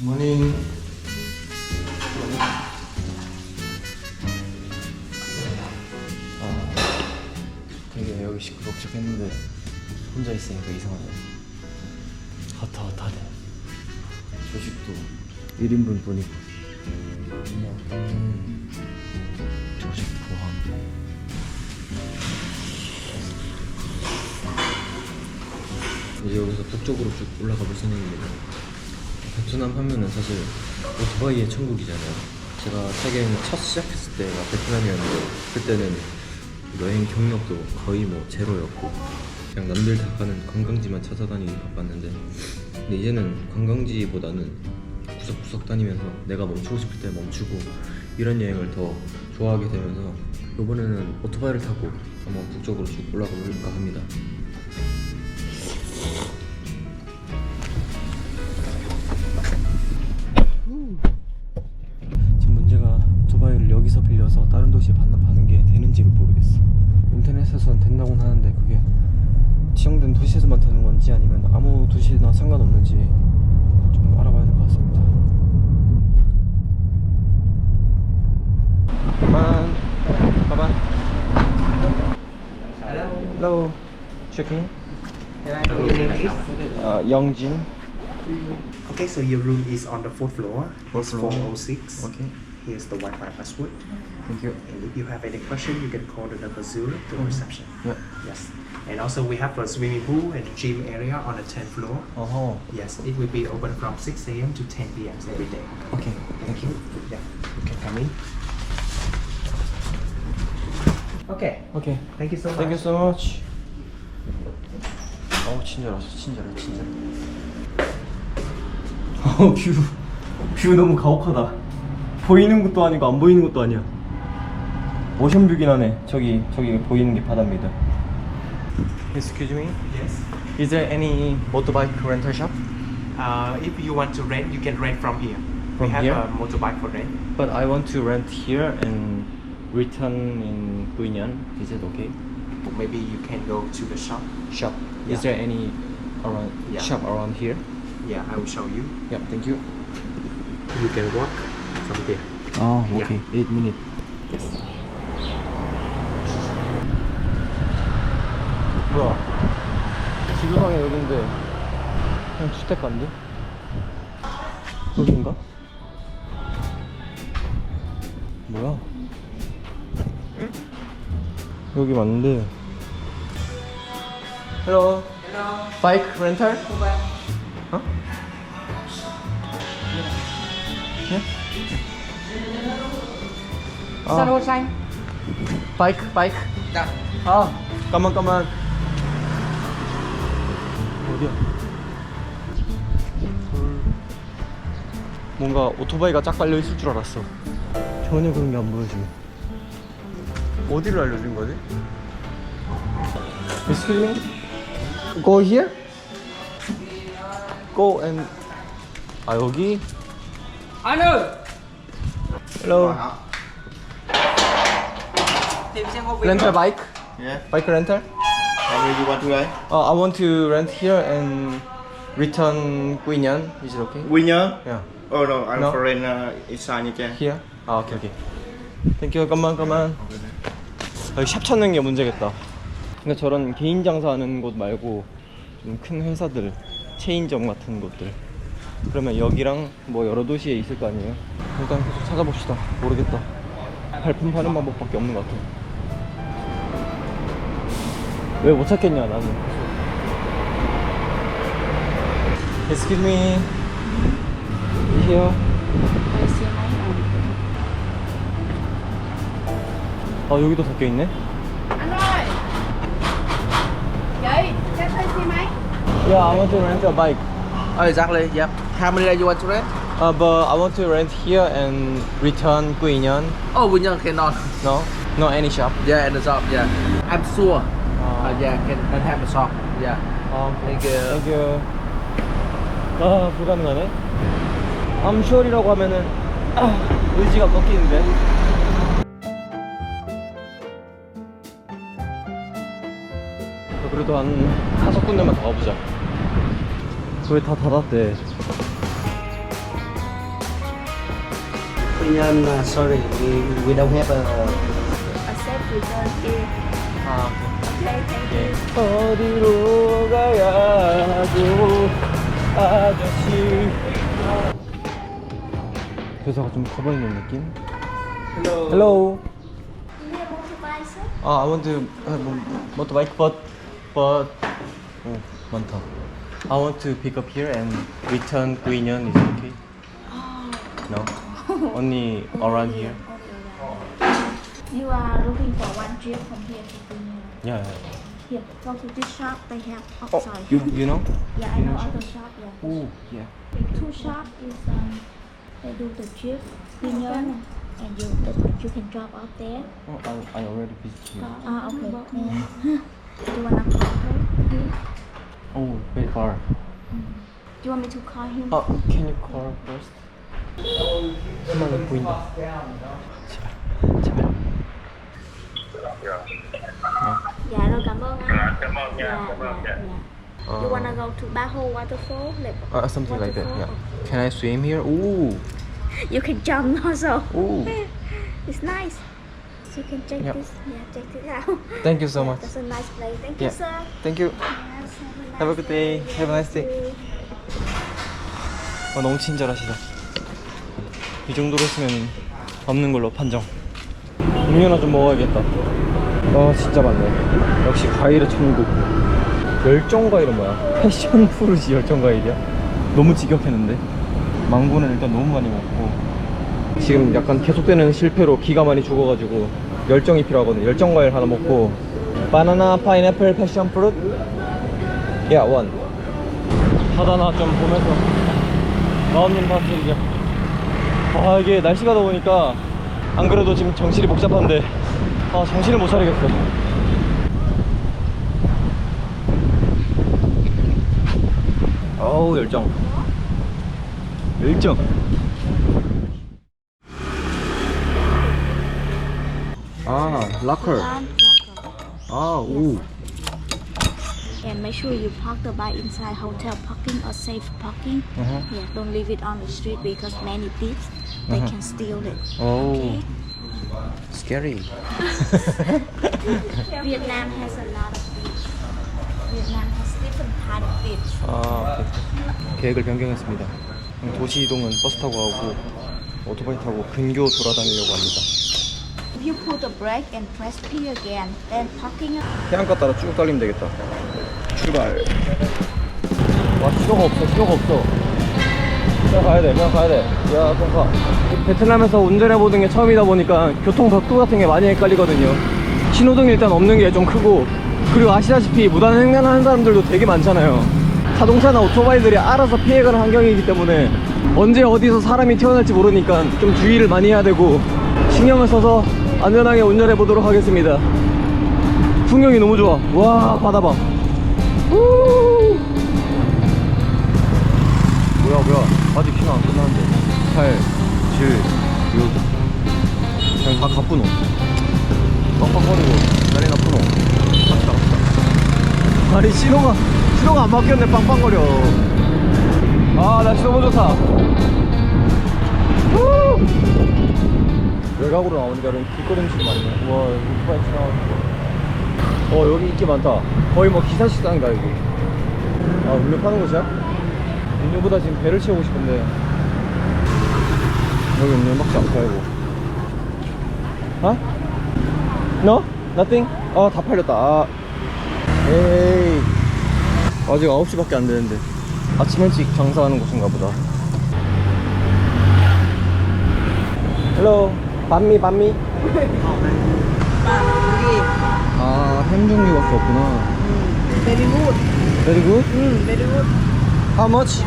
모닝. 아, 되게 여기 시끄럽적했는데 혼자 있으니까 이상하네. 핫핫하네. 조식도 1인분 뿐이고. 음, 조식 포함. 이제 여기서 북쪽으로 쭉 올라가 볼 생각입니다. 베트남 하면은 사실 오토바이의 천국이잖아요. 제가 세계 여행 첫 시작했을 때가 베트남이었는데 그때는 여행 경력도 거의 뭐 제로였고 그냥 남들 다 가는 관광지만 찾아다니기 바빴는데 근데 이제는 관광지보다는 구석구석 다니면서 내가 멈추고 싶을 때 멈추고 이런 여행을 더 좋아하게 되면서 이번에는 오토바이를 타고 한번 북쪽으로 쭉 올라가 볼까 합니다. Hello, checking. Can I your name? Uh, Yongjin. Okay, so your room is on the fourth floor. Fourth floor. 406. Okay. Here's the Wi-Fi password. Thank you. And if you have any question, you can call the number zero to mm. reception. Yeah. Yes. And also we have a swimming pool and gym area on the 10th floor. Oh. Uh -huh. Yes, it will be open from 6 a.m. to 10 p.m. every day. Okay. Thank, Thank you. you. Yeah. You can come in. Okay, Okay. thank you so much. Thank you so much. 어우 친절하셔 친절해 친절해. 어우 뷰. 뷰 너무 가혹하다. 보이는 것도 아니고 안 보이는 것도 아니야. 오션뷰긴 하네. 저기 저기 보이는 게 바다입니다. Excuse me. Yes. Is there any motorbike rental shop? Uh, if you want to rent, you can rent from here. From we have here? a motorbike for rent. But I want to rent here and return in Guinyan. Is it okay? Or maybe you can go to the shop. Shop. Yeah. Is there any around Yeah. shop around here? Yeah, I will show you. Yeah, thank you. You can walk from here. 아, Yeah. 오케이. 8 minute. Yes. 뭐야? 지도상에 여긴데 그냥 주택가인데? 여긴가? 뭐야? 여기 맞는데 Hello Hello. Bike rental? Cuba. 어? 예? 아, Sao xanh? bike, bike Dạ. 아, 까만 까만. 어디야? 헐. 뭔가 오토바이가 쫙 깔려 있을 줄 알았어. 전혀 그런 게 안 보여지네. 어디를 알려준 거지? Excuse me? Go here? Go and 아 여기? Anh ơi, Hello. tìm xem có việc Rental không? bike? Yeah. Bike rental? How many you want to rent? Uh, I want to rent here and return Quy Nhơn. Is it okay? Winner? Yeah. Oh no, I'm No. for rent uh, inside you can. Here? 아, 오케이, 오케이. 땡큐, 잠깐만, 잠깐만. 여기 샵 찾는 게 문제겠다. 그러니까 저런 개인 장사하는 곳 말고 좀 큰 회사들, 체인점 같은 곳들. 그러면 여기랑 뭐 여러 도시에 있을 거 아니에요? 일단 계속 찾아봅시다. 모르겠다. 발품 파는 방법밖에 없는 것 같아. 왜 못 찾겠냐, 나는. Excuse me. Here. 아 여기도 섞여 있네. Anh ơi Chị cho thuê xe máy Yeah, I want to rent a bike. Oh, exactly. Yep. How many days you want to rent? Uh, but I want to rent here and return Quy Nhơn. Oh, we young cannot. No, no any shop. Yeah, in the shop. Yeah. I'm sure. 아, Uh, yeah, can can have a shop. Yeah. 아, Thank you. Thank you. 아 불가능하네. I'm sure이라고 하면은 아, 의지가 꺾이는데. 그래도 한 다섯 군데만 더 가보자. 왜다 닫았대? Pinyan, uh, sorry, we, we don't have a Accept return gift. 아 Okay, thank you. 어디로 가야 하죠 아저씨 교사가 좀 커보이는 느낌? Hello. Hello. You have motorbike, sir? 아, I want to have a motorbike, but but mm, oh, 많다. I want to pick up here and return Guinyon. Is it okay? Oh. No. Only around here. You are looking for one trip from here to Guinyon. Yeah. yeah. Here, go to this shop. They have oh, outside. Oh, you you know? Yeah, I know other shop. Yeah. Oh yeah. Two shop is um, they do the trip Guinyon, and you you can drop off there. Oh, I I already visited. here. Ah, okay. Do you wanna call her? Oh, very far. Do you want me to call him? 아, can you call first? 희망이 보인다. 제발, 제발. Dạ rồi cảm ơn anh. Cảm ơn nha. Dạ, dạ, dạ. You wanna go to Baho waterfall? Like, Uh, something like that. waterfall? Yeah. Can I swim here? Ooh, You can jump also. ooh. It's nice. So you can check Yeah. this. Yeah, check this out. Thank you so much. That's a nice place. Thank Yeah. you, sir. Thank you. Yes, Have a good day. Have a nice day. 어, 너무 친절하시다. 이 정도로 했으면 없는 걸로 판정. 음료나 좀 먹어야겠다. 아 진짜 많네. 역시 과일의 천국. 열정 과일은 뭐야? 패션 프루지 열정 과일이야? 너무 지겹했는데. 망고는 일단 너무 많이 먹고. 지금 약간 계속되는 실패로 기가 많이 죽어가지고 열정이 필요하거든. 열정 과일 하나 먹고. 바나나, 파인애플, 패션 프루트. 야, 원. 바다나 좀 보면서 마음님 파스리죠. 아, 이게 날씨가 더우니까 안 그래도 지금 정신이 복잡한데 아, 정신을 못 차리겠어. 어우, 열정. 열정. 아. Um, 아, 오. and make sure you park the bike inside hotel parking or safe parking. Uh-huh. Yeah, don't leave it on the street because many thieves they Uh-huh. can steal it. Oh. Okay. Scary. Vietnam has a lot of thieves. Vietnam has different kind of thieves. 아, 오케이. 계획을 변경했습니다. 도시 이동은 버스 타고 가고 오토바이 타고 근교 돌아다니려고 합니다. You pull the brake and press P again, then parking. 해안가 따라 쭉 달리면 되겠다. 출발. 와, 시도가 없어, 시도가 없어. 그냥 가야 돼, 그냥 가야 돼. 야, 그냥 가. 베트남에서 운전해보는 게 처음이다 보니까 교통 벽도 같은 게 많이 헷갈리거든요. 신호등이 일단 없는 게 좀 크고, 그리고 아시다시피 무단횡단하는 사람들도 되게 많잖아요. 자동차나 오토바이들이 알아서 피해가는 환경이기 때문에 언제 어디서 사람이 튀어나올지 모르니까 좀 주의를 많이 해야 되고 신경을 써서 안전하게 운전해 보도록 하겠습니다. 풍경이 너무 좋아. 와, 바다 봐. 우! 뭐야, 뭐야. 아직 신호 안 끝났는데. 8, 7, 6. 그냥 다 가쁘노. 빡빡거리고, 난리 나쁘노. 갑시다, 갑시다. 아니, 신호가, 신호가 안 바뀌었네, 빵빵거려. 아, 날씨 너무 좋다. 외곽으로 나오니까 이런 길거리 음식이 많네. 우와, 여기 오토바이 지나가는 어 여기 인기 많다 거의 뭐 기사 식당이다 여기 아 음료 파는 곳이야? 음료보다 지금 배를 채우고 싶은데 여기 음료밖에 없어 이거 어? No? Nothing? 아다 팔렸다 아. 에이 아직 9시밖에 안 되는데 아침 일찍 장사하는 곳인가 보다 헬로 반미 반미 아, 햄 종류밖에 없구나. Very good. Very good? Mm, very good. How much?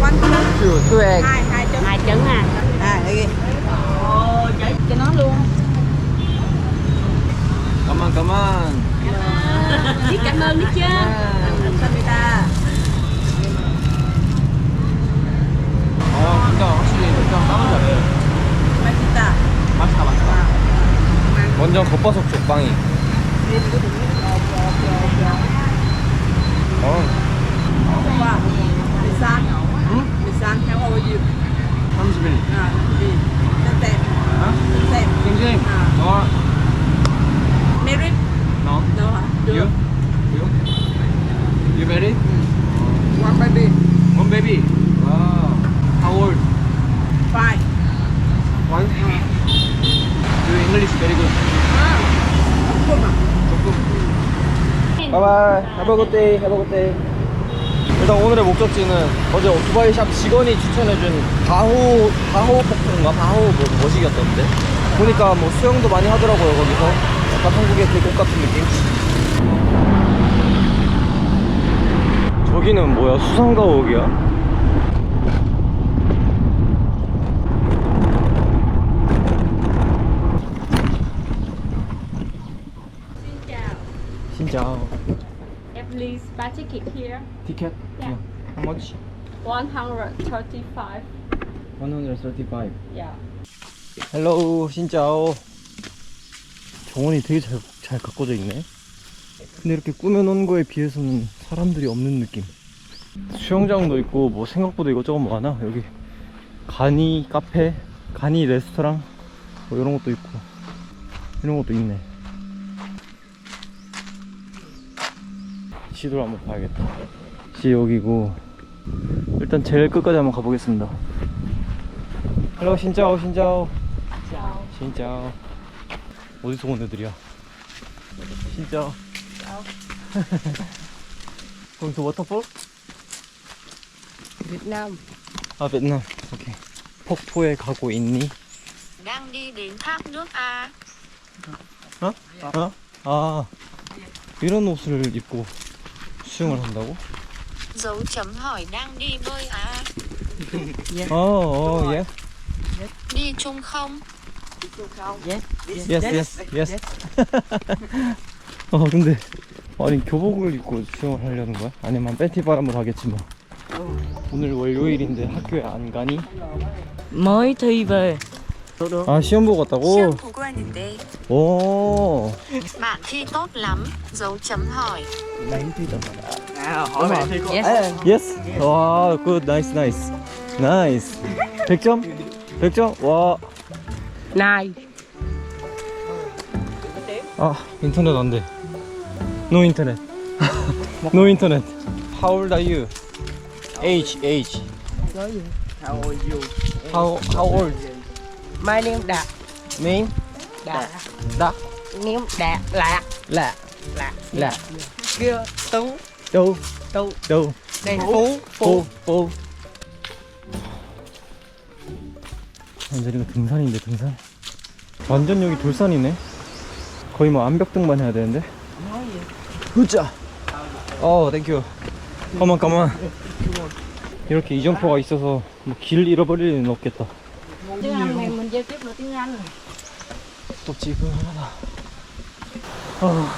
One Two, two egg. hai hai trứng hai trứng à à đây kìa cho nó luôn Come on, come on. biết cảm ơn đi chứ 감사합니다 아, 진짜 확실히 일단 다른 것 맛있다. 맛있다, 맛있다. 먼저 겉바속 족빵이. 어. 와, 비싼. 응? 비싼. 해가 어디? 30일. 아, 비. 쌤쌤. 쌤쌤. 쌤쌤. 어. Good day. 일단 오늘의 목적지는 어제 오토바이 샵 직원이 추천해준 바호 바호 폭포인가 바호 뭐 머시기였던데 보니까 뭐 수영도 많이 하더라고요 거기서 약간 한국의 계곡 같은 느낌. 저기는 뭐야 수상가옥이야? 신짜오. Please buy ticket here. 티켓? Yeah. How much? 135. 135. Yeah. 헬로우 신짜오 정원이 되게 잘, 잘 가꿔져 있네 근데 이렇게 꾸며놓은 거에 비해서는 사람들이 없는 느낌 수영장도 있고 뭐 생각보다 이것저것 많아 여기 가니 카페 가니 레스토랑 뭐 이런 것도 있고 이런 것도 있네 지도를 한번 봐야겠다. 지 여기고. 일단 제일 끝까지 한번 가보겠습니다. 헬로 신짜오 신짜오. 신짜오. 어디서 온 애들이야? 신짜오. waterfall? Việt Nam 아 베트남. 오케이. 폭포에 가고 있니? đang đi đến thác nước A. 어? 어? 아. 이런 옷을 입고 수영을 한다고? Dấu chấm hỏi đang đi bơi à? 어 어 예 Đi chung không? 예스 예스 예스 어 근데 아니 교복을 입고 수영을 하려는 거야? 아니면 팬티 바람으로 하겠지만 오늘 월요일인데 학교에 안 가니? Mới thi về 아 시험 보고 왔다고? Siêu 보고 왔는데 오 bạn thi tốt lắm. Dấu chấm hỏi. 예스 와굿 나이스 나이스 나이스 100점? 100점? 와 Này 아 인터넷 안돼 노 인터넷 노 인터넷 How old are you? Age age How are you? How how old? My name Đạt Name? Đạt Đạt Name Đạt Lạc Lạ Lạc Lạ Kia Tú đâu Tú đâu Đây Phú. 뽀, 뽀. 완전 이거 등산인데 등산? 완전 여기 돌산이네. 거의 뭐 암벽등반 해야 되는데? 으짜 어 땡큐 가만 가만 이렇게 이정표가 있어서 뭐 길 잃어버릴 일은 없겠다 giao tiếp được tiếng Anh 또 지근하다 아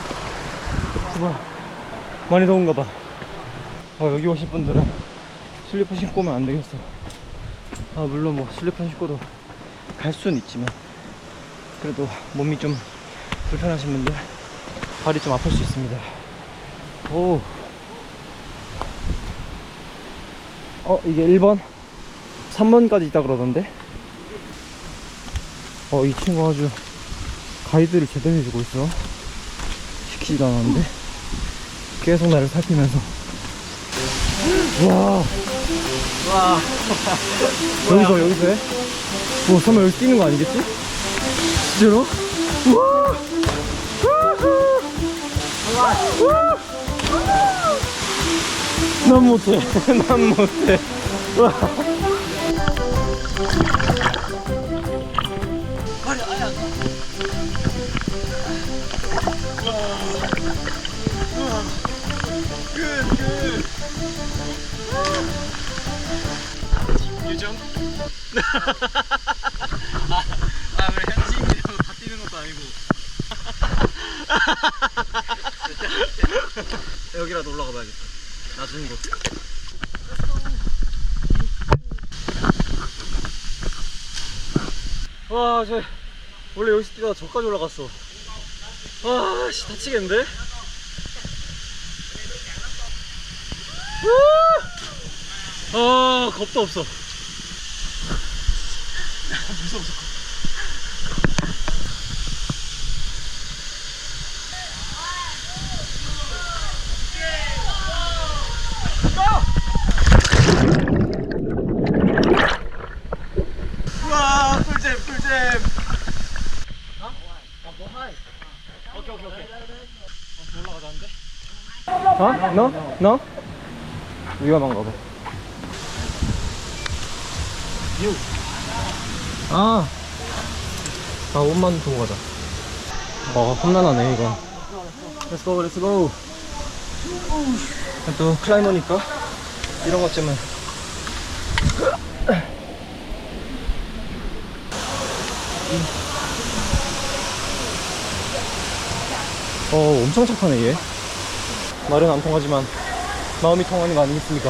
추워 많이 더운가 봐. 아, 여기 오실 분들은 슬리퍼 신고 오면 안 되겠어. 아 물론 뭐 슬리퍼 신고도 갈 수는 있지만 그래도 몸이 좀 불편하신 분들 발이 좀 아플 수 있습니다. 오. 어 이게 1번? 3번까지 있다 그러던데 어 이 친구 아주 가이드를 제대로 해주고 있어 시키지도 않았는데 계속 나를 살피면서 와 여기서 여기서 해? 뭐 설마 여기 뛰는 거 아니겠지? 진짜로? 우와 우와! 난 못해 난 못해 와. 아 왜 현지인이라고 다 뛰는 것도 아니고 여기라도 올라가 봐야겠다 낮은 곳 와, 저 원래 여기서 뛰다가 저까지 올라갔어. 와, 씨 다치겠는데? 우! 아, 겁도 없어. 풀잼. 어? 어, 올라가자는데? 너? 너? 위험한가 봐. 아. 아, 옷만 두고 가자. 어, 험난하네, 이건. Let's go, let's go. 또 클라이머니까 이런 것쯤은 어 엄청 착하네 얘 말은 안 통하지만 마음이 통하는 거 아니겠습니까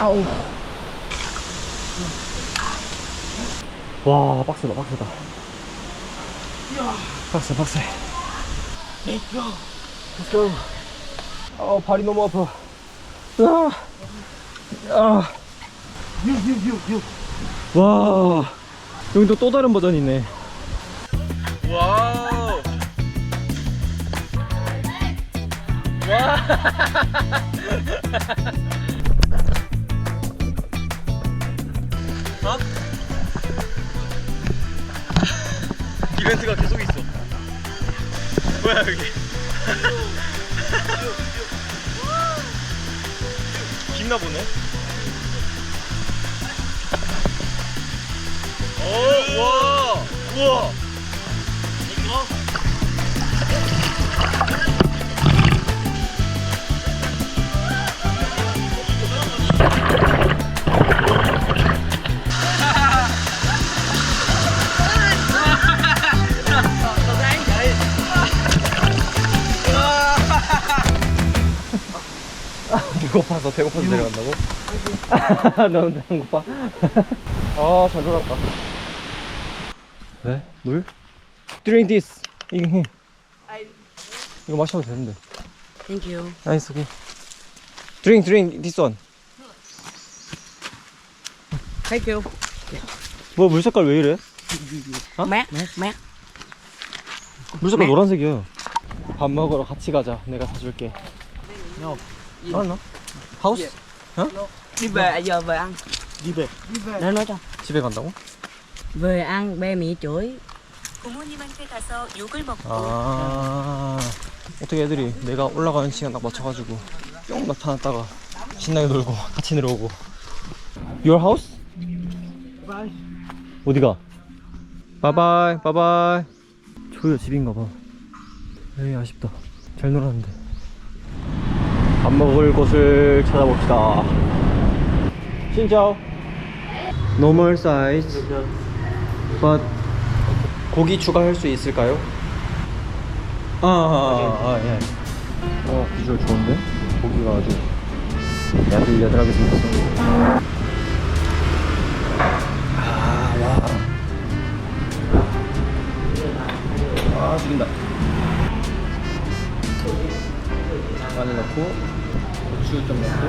아우 와 빡세다 빡세다 빡세 빡세 go. 어, 발이 너무 아파. 아, 아. 와, 여기도 또 다른 버전이 있네. 와 와. 어? 이벤트가 계속 있어. 뭐야 여기? 깊나 보네. 오, 와, 우와. 이거? 배고파서 배고파서 내려간다고? 너는 배고파? 아, 잘 놀았다. 왜? 물? Drink this. 이거, 이거 마셔도 되는데. Thank you. 나이스, 오케이. Drink, drink this one. Thank you. 뭐, 물 색깔 왜 이래? 어? 물 색깔 노란색이야. 밥 먹으러 같이 가자. 내가 사줄게. No. 어, 너? 하우스? Đi về, giờ về ăn. Đi về. Nó nói cho. 집에 간다고? Về ăn, ba mẹ chửi. 부모님한테 가서 욕을 먹고 아 어떻게 애들이 내가 올라가는 시간 딱 맞춰가지고 뿅 나타났다가 신나게 놀고 같이 내려오고 Your house? 어디가? 바이바이 바이바이 저기가 집인가봐 에이 아쉽다 잘 놀았는데 밥 먹을 곳을 찾아봅시다 신짜오 Normal size But 고기 추가할 수 있을까요? 아, 아, 아, 예. 어, 비주얼 좋은데? 고기가 아주 야들야들하게 생겼어. 아, 와. 아, 죽인다. 마늘 넣고, 고추 좀 넣고,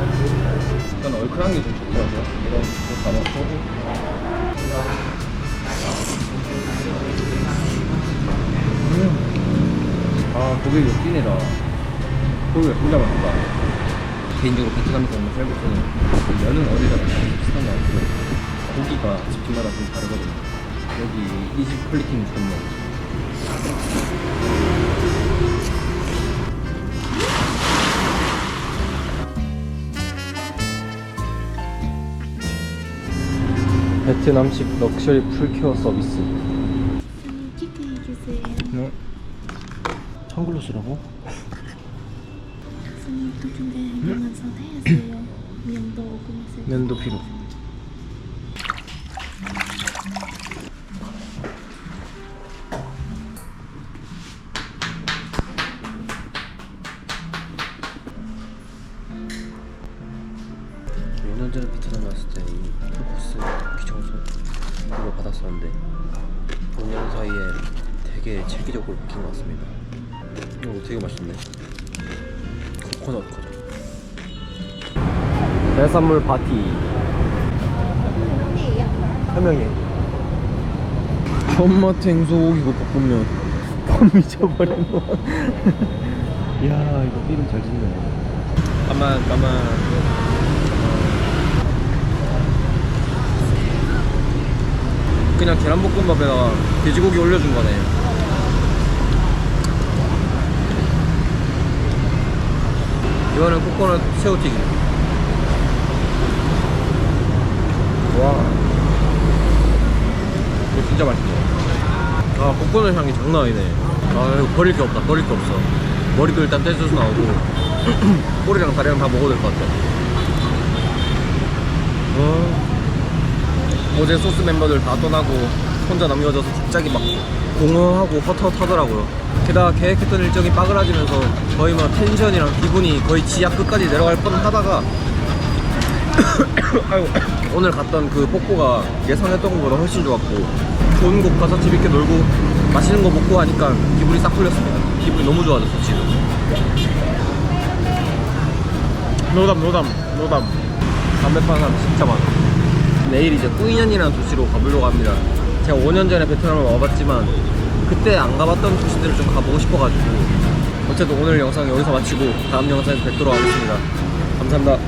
약간 얼큰한 게 좀 좋더라고요. 이거 다 넣고. 아 고기 이거 찐이다 고기가 진짜 맛있다 개인적으로 베트남에서 먹는 쌀국수는 그 면은 어디다가 다 비슷한 것 같고 고기가 집집마다 좀 다르거든요. 여기 이집 퀄리티는 좋네 베트남식 럭셔리 풀케어 서비스 치킨 주세요. 네. 도중에 이용한 상태에서요. 면도 오금하세요. 면도 필요. 되게 체계적으로 바뀐 것 같습니다. 이거 되게 맛있네. 코코넛 과자. 해산물 파티 한 명이 전마탱 소고기고 볶음면 밥 미쳐버린 거 이야 이거 필름 잘 짓네 가만 가만 그냥 계란볶음밥에다가 돼지고기 올려준 거네 이거는 코코넛 새우튀김. 와. 이거 진짜 맛있네. 아, 코코넛 향이 장난 아니네. 아, 이거 버릴 게 없다. 버릴 게 없어. 머리도 일단 떼줘서 나오고, 꼬리랑 다리랑 다 먹어도 될 것 같아. 와. 어제 소스 멤버들 다 떠나고, 혼자 남겨져서 갑자기 막 공허하고 헛헛하더라고요. 게다가 계획했던 일정이 빠그라지면서 거의 뭐 텐션이랑 기분이 거의 지하 끝까지 내려갈 뻔 하다가 아이고, 오늘 갔던 그 폭포가 예상했던 것보다 훨씬 좋았고 좋은 곳 가서 재밌게 놀고 맛있는 거 먹고 하니까 기분이 싹 풀렸습니다. 기분이 너무 좋아졌어 지금. 노담 노담 노담 담배 파는 사람 진짜 많아. 내일 이제 꾸이년이라는 도시로 가보려고 합니다. 제가 5년 전에 베트남을 와봤지만 그때 안 가봤던 도시들을 좀 가보고 싶어가지고 어쨌든 오늘 영상 여기서 마치고 다음 영상에서 뵙도록 하겠습니다. 감사합니다.